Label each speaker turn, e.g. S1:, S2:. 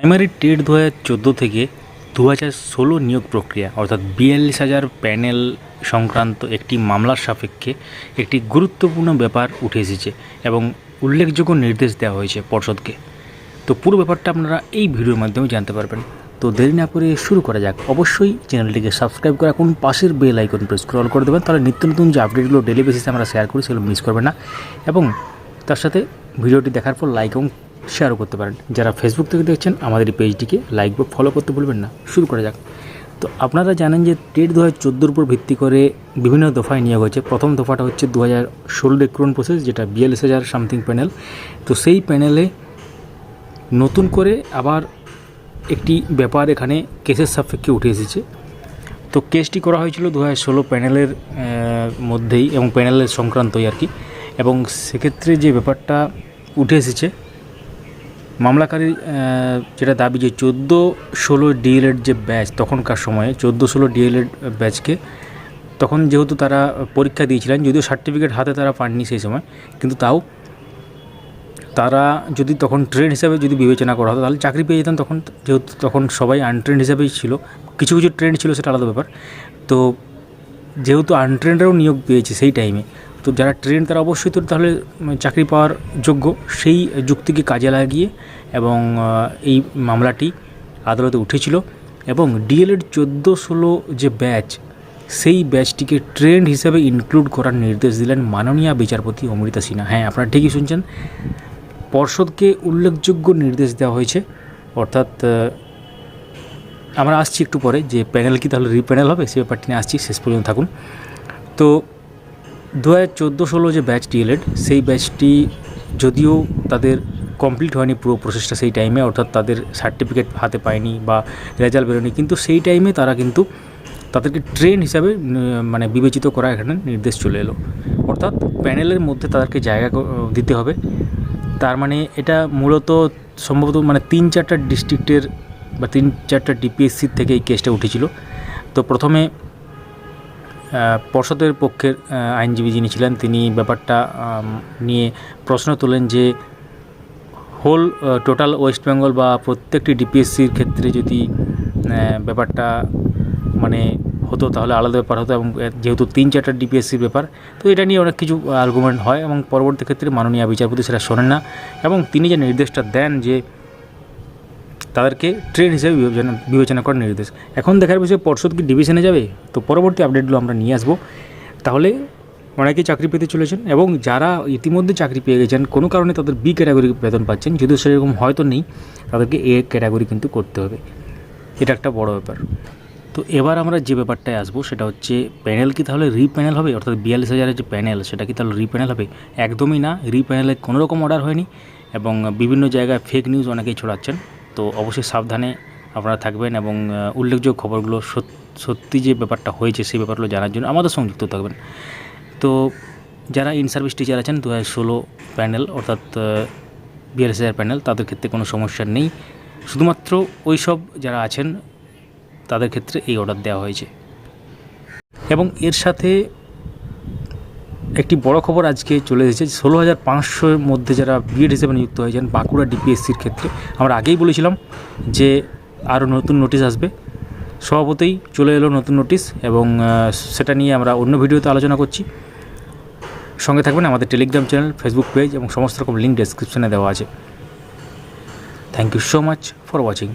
S1: Primary TET দু হাজার চোদ্দ থেকে দু হাজার ষোলো নিয়োগ প্রক্রিয়া, অর্থাৎ বিয়াল্লিশ হাজার প্যানেল সংক্রান্ত একটি মামলার সাপেক্ষে একটি গুরুত্বপূর্ণ ব্যাপার উঠে এসেছে এবং উল্লেখযোগ্য নির্দেশ দেওয়া হয়েছে পর্ষদকে। তো পুরো ব্যাপারটা আপনারা এই ভিডিওর মাধ্যমে জানতে পারবেন। তো দেরি না করে শুরু করা যাক। অবশ্যই চ্যানেলটিকে সাবস্ক্রাইব করে রাখুন। পাশের বেল আইকন প্রেস স্ক্রল করে দেবেন। তাহলে নিত্য নতুন যে আপডেটগুলো ডেলি বেসিসে আমরা শেয়ার করি, সেগুলো মিস করবেন না। এবং তার সাথে ভিডিওটি দেখার পর লাইক এবং শেয়ারও করতে পারেন। যারা ফেসবুক থেকে দেখছেন, আমাদের এই পেজটিকে লাইক বা ফলো করতে ভুলবেন না। শুরু করা যাক। তো আপনারা জানেন যে টেট দু হাজার উপর ভিত্তি করে বিভিন্ন দফায় নিয়োগ হয়েছে। প্রথম দফাটা হচ্ছে দু হাজার ষোলো রেক্রুন প্রসেস যেটা বিয়াল্লিশ হাজার সামথিং প্যানেল তো সেই প্যানেলে নতুন করে আবার একটি ব্যাপার এখানে কেসের সাপেক্ষে উঠে এসেছে। তো কেসটি করা হয়েছিল দু হাজার ষোলো প্যানেলের মধ্যেই এবং প্যানেলের সংক্রান্তই আর কি। এবং সেক্ষেত্রে যে ব্যাপারটা উঠে এসেছে মামলাকারীর আহ, যেটা দাবি যে চোদ্দ ষোলো ডিএলএড যে ব্যাচ তখনকার সময়ে চোদ্দ ষোলো ডিএলএড ব্যাচকে তখন যেহেতু তারা পরীক্ষা দিয়েছিলেন যদিও সার্টিফিকেট হাতে তারা পাননি সেই সময় কিন্তু তাও তারা যদি তখন ট্রেন হিসাবে যদি বিবেচনা করা হতো তাহলে চাকরি পেয়ে যেতেন তখন যেহেতু তখন সবাই আনট্রেন্ড হিসাবেই ছিল। কিছু কিছু ট্রেন্ড ছিল সেটা আলাদা ব্যাপার। তো যেহেতু আনট্রেন্ডেরও নিয়োগ পেয়েছে সেই টাইমে তো যারা ট্রেন, তারা অবশ্যই তো তাহলে চাকরি পাওয়ার যোগ্য। সেই যুক্তিকে কাজে লাগিয়ে এবং এই মামলাটি আদালতে উঠেছিল এবং ডিএলএড চোদ্দ ষোলো যে ব্যাচ, সেই ব্যাচটিকে ট্রেন্ড হিসাবে ইনক্লুড করার নির্দেশ দিলেন মাননীয় বিচারপতি অমৃতা সিনহা। হ্যাঁ আপনারা ঠিকই শুনছেন। পর্ষদকে উল্লেখযোগ্য নির্দেশ দেওয়া হয়েছে। অর্থাৎ আমরা আসছি একটু পরে যে প্যানেল কি, তাহলে রিপ্যানেল হবে, সে ব্যাপারটি নিয়ে আসছি। শেষ পর্যন্ত থাকুন। তো দু হাজার চোদ্দ ষোলো যে ব্যাচ ডিএলএড সেই ব্যাচটি যদিও তাদের কমপ্লিট হয়নি পুরো প্রসেসটা সেই টাইমে অর্থাৎ তাদের সার্টিফিকেট হাতে পায়নি বা রেজাল্ট বেরোয়নি, কিন্তু সেই টাইমে তারা কিন্তু তাদেরকে ট্রেন হিসাবে মানে বিবেচিত করা এখানে নির্দেশ চলে এলো। অর্থাৎ প্যানেলের মধ্যে তাদেরকে জায়গা দিতে হবে। তার মানে এটা মূলত সম্ভবত মানে তিন চারটা ডিস্ট্রিক্টের বা তিন চারটা ডিপিএসসির থেকে এই কেসটা উঠেছিল। তো প্রথমে পর্ষদের পক্ষের আইনজীবী যিনি ছিলেন, তিনি ব্যাপারটা নিয়ে প্রশ্ন তোলেন যে হোল টোটাল ওয়েস্ট বেঙ্গল বা প্রত্যেকটি ডিপিএসসির ক্ষেত্রে যদি ব্যাপারটা মানে হতো, তাহলে আলাদা ব্যাপার হতো এবং যেহেতু তিন চারটা ডিপিএসসির ব্যাপার, তো এটা নিয়ে অনেক কিছু আর্গুমেন্ট হয় এবং পরবর্তী ক্ষেত্রে মাননীয় বিচারপতি সেটা শোনেন না এবং তিনি যে নির্দেশটা দেন যে তাদেরকে ট্রেন হিসেবে বিবেচনা বিবেচনা করার নির্দেশ। এখন দেখার বিষয়, পর্ষদ কি ডিভিশনে যাবে? তো পরবর্তী আপডেটগুলো আমরা নিয়ে আসব। তাহলে অনেকেই চাকরি পেতে চলেছেন এবং যারা ইতিমধ্যে চাকরি পেয়ে গেছেন, কোনো কারণে তাদের বি ক্যাটাগরি বেতন পাচ্ছেন যদিও সেরকম হয়তো নেই, তাদেরকে এ ক্যাটাগরি কিন্তু করতে হবে। এটা একটা বড় ব্যাপার। তো এবার আমরা যে ব্যাপারটায় আসব, সেটা হচ্ছে প্যানেল কি তাহলে রিপ্যানেল হবে? অর্থাৎ বিয়াল্লিশ হাজারের যে প্যানেল, সেটা কি তাহলে রিপ্যানেল হবে? একদমই না। রিপ্যানেলে কোনো রকম অর্ডার হয়নি এবং বিভিন্ন জায়গায় ফেক নিউজ অনেকেই ছড়াচ্ছেন। তো অবশ্যই সাবধানে আপনারা থাকবেন এবং উল্লেখযোগ্য খবরগুলো সত- সত্যি যে ব্যাপারটা হয়েছে সেই ব্যাপারগুলো জানার জন্য আমাদের সংযুক্ত থাকবেন। তো যারা ইন সার্ভিস টিচার আছেন দু হাজার ষোলো প্যানেল অর্থাৎ হাজার প্যানেল তাদের ক্ষেত্রে কোনো সমস্যা নেই। শুধুমাত্র ওই সব যারা আছেন, তাদের ক্ষেত্রে এই অর্ডার দেওয়া হয়েছে। এবং এর সাথে একটি বড় খবর আজকে চলে এসেছে। ষোলো হাজার পাঁচশোর মধ্যে যারা বিএড হিসেবে নিযুক্ত হয়েছেন, বাঁকুড়া ডিপিএসসির ক্ষেত্রে, আমরা আগেই বলেছিলাম যে আরও নতুন নোটিশ আসবে। স্বভাবতই চলে এলো নতুন নোটিশ এবং সেটা নিয়ে আমরা অন্য ভিডিওতে আলোচনা করছি। সঙ্গে থাকবেন আমাদের টেলিগ্রাম চ্যানেল, ফেসবুক পেজ এবং সমস্ত রকম লিঙ্ক ডেসক্রিপশনে দেওয়া আছে। Thank you so much for watching